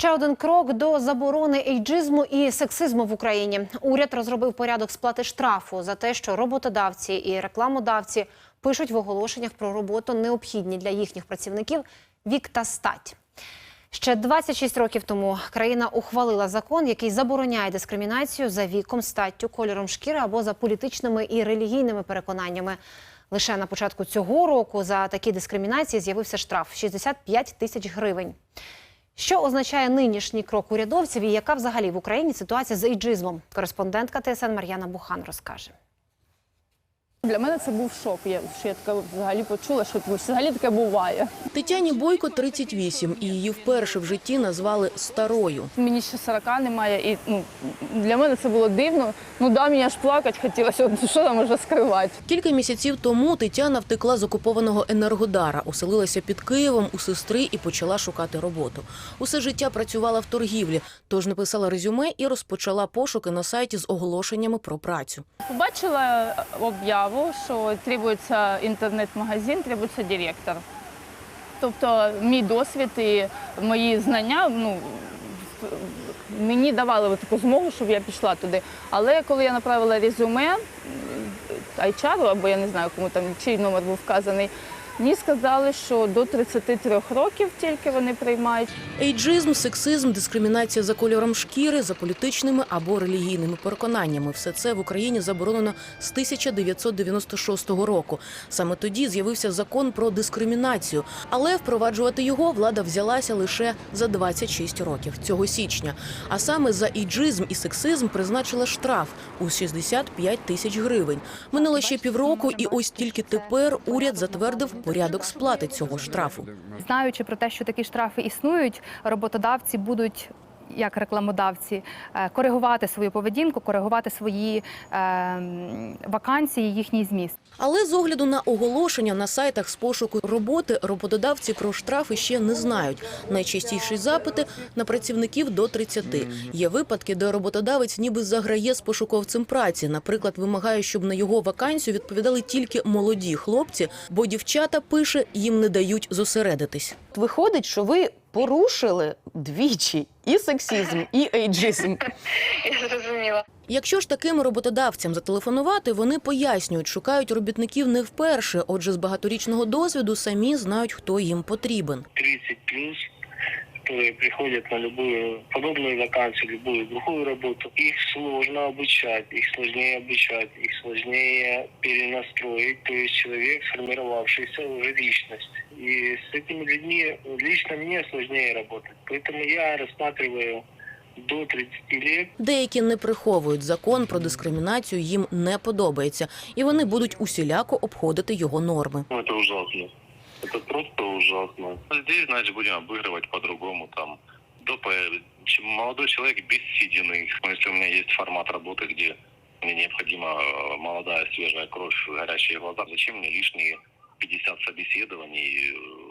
Ще один крок до заборони ейджизму і сексизму в Україні. Уряд розробив порядок сплати штрафу за те, що роботодавці і рекламодавці пишуть в оголошеннях про роботу необхідні для їхніх працівників вік та стать. Ще 26 років тому країна ухвалила закон, який забороняє дискримінацію за віком, статтю, кольором шкіри або за політичними і релігійними переконаннями. Лише на початку цього року за такі дискримінації з'явився штраф 65 тисяч гривень. Що означає нинішній крок урядовців і яка взагалі в Україні ситуація з ейджизмом? Кореспондентка ТСН Мар'яна Бухан розкаже. Для мене це був шок. Я, що я таке взагалі почула, що взагалі таке буває. Тетяні Бойко 38, і її вперше в житті назвали старою. Мені ще 40 немає, і ну, для мене це було дивно. Ну да, мені аж плакати хотілося, от що там може скривати. Кілька місяців тому Тетяна втекла з окупованого енергодара, оселилася під Києвом у сестри і почала шукати роботу. Усе життя працювала в торгівлі, тож написала резюме і розпочала пошуки на сайті з оголошеннями про працю. Побачила об'яву, що требується інтернет-магазин, требується директор. Тобто мій досвід і мої знання ну, мені давали таку змогу, щоб я пішла туди. Але коли я направила резюме HR, або я не знаю, кому там чий номер був вказаний, мені сказали, що до 33 років тільки вони приймають. Ейджизм, сексизм, дискримінація за кольором шкіри, за політичними або релігійними переконаннями все це в Україні заборонено з 1996 року. Саме тоді з'явився закон про дискримінацію, але впроваджувати його влада взялася лише за 26 років цього січня. А саме за ейджизм і сексизм призначила штраф у 65 тисяч гривень. Минуло ще півроку, і ось тільки тепер уряд затвердив порядок сплати цього штрафу. Знаючи про те, що такі штрафи існують, роботодавці будуть. Як рекламодавці е, коригувати свою поведінку, коригувати свої е, вакансії, їхній зміст. Але з огляду на оголошення на сайтах з пошуку роботи роботодавці про штрафи ще не знають. Найчастіші запити на працівників до 30. Є випадки, де роботодавець ніби заграє з пошуковцем праці. Наприклад, вимагає, щоб на його вакансію відповідали тільки молоді хлопці, бо дівчата пише їм не дають зосередитись. Виходить, що ви порушили двічі і сексізм, і ейджизм. Я зрозуміла. Якщо ж таким роботодавцям зателефонувати, вони пояснюють, шукають робітників не вперше. Отже, з багаторічного досвіду самі знають, хто їм потрібен. 30 плюс, которые приходят на любую подобную вакансию, любую другую работу. Их сложно обучать, их сложнее обучать, их сложнее перенастроить. То есть человек, сформировавшийся уже личность. И с этими людьми лично мне сложнее работать. Поэтому я рассматриваю до 30 лет Деякі не приховують закон про дискримінацію, їм не подобається, і вони будуть усіляко обходити його норми. Ну, это ужасно. Это просто ужасно. Здесь, значит, будем обыгрывать по-другому. Там, чем молодой человек бессиденный. Но Если у меня есть формат работы, где мне необходима э, молодая, свежая кровь, горящие глаза, зачем мне лишние 50 собеседований, э,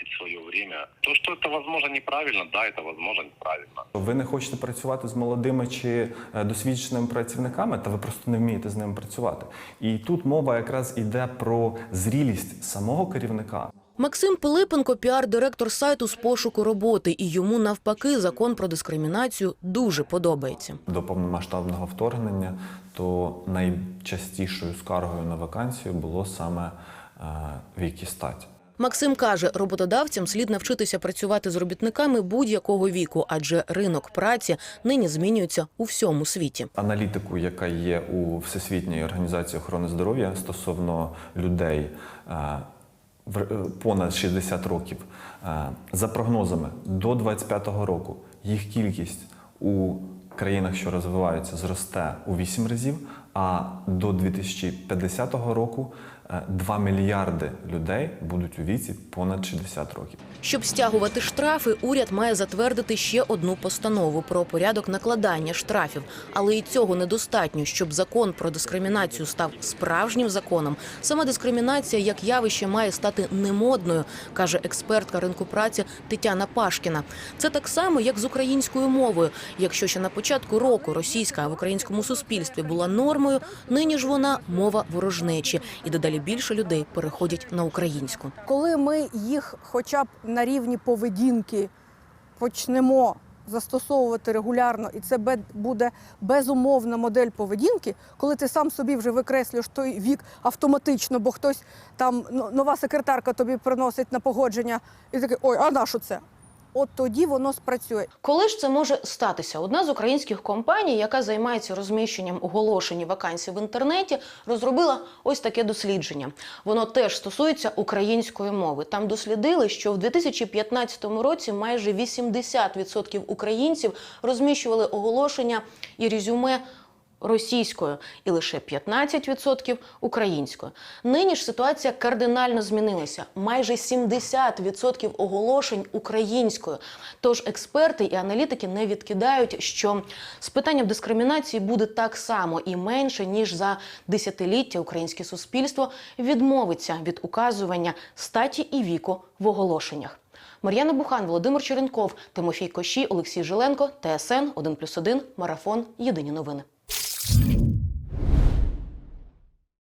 тратить свое время? То, что это, возможно, неправильно, да, это, возможно, неправильно. Ви не хочете працювати з молодими чи е, досвідченими працівниками, та ви просто не вмієте з ними працювати. І тут мова якраз іде про зрілість самого керівника. Максим Пилипенко, піар-директор сайту з пошуку роботи, і йому навпаки закон про дискримінацію дуже подобається. До повномасштабного вторгнення то найчастішою скаргою на вакансію було саме е, вік і стать. Максим каже, роботодавцям слід навчитися працювати з робітниками будь-якого віку, адже ринок праці нині змінюється у всьому світі. Аналітику, яка є у Всесвітній організації охорони здоров'я стосовно людей е, е, понад 60 років, е, за прогнозами до 25-го року їх кількість у країнах, що розвиваються, зросте у 8 разів, а до 2050 року 2 мільярди людей будуть у віці понад 60 років. Щоб стягувати штрафи, уряд має затвердити ще одну постанову про порядок накладання штрафів. Але і цього недостатньо, щоб закон про дискримінацію став справжнім законом. Сама дискримінація як явище має стати немодною, каже експертка ринку праці Тетяна Пашкіна. Це так само, як з українською мовою. Якщо ще на початку року російська в українському суспільстві була нормою, нині ж вона мова ворожнечі, і дедалі більше людей переходять на українську. коли ми їх хоча б на рівні поведінки почнемо застосовувати регулярно, і це буде безумовна модель поведінки, коли ти сам собі вже викреслюєш той вік автоматично, бо хтось там ну, нова секретарка тобі приносить на погодження, і такий, ой, а на що це? От тоді воно спрацює. Коли ж це може статися? Одна з українських компаній, яка займається розміщенням оголошень і вакансій в інтернеті, розробила ось таке дослідження. Воно теж стосується української мови. Там дослідили, що в 2015 році майже 80% українців розміщували оголошення і резюме російською, і лише 15% українською. Нині ж ситуація кардинально змінилася. Майже 70% оголошень українською. Тож експерти і аналітики не відкидають, що з питанням дискримінації буде так само і менше ніж за десятиліття українське суспільство відмовиться від указування статі і віку в оголошеннях. Мар'яна Бухан, Володимир Черенков, Тимофій Кощій, Олексій Жиленко, ТСН 1+,1, Марафон. Єдині новини.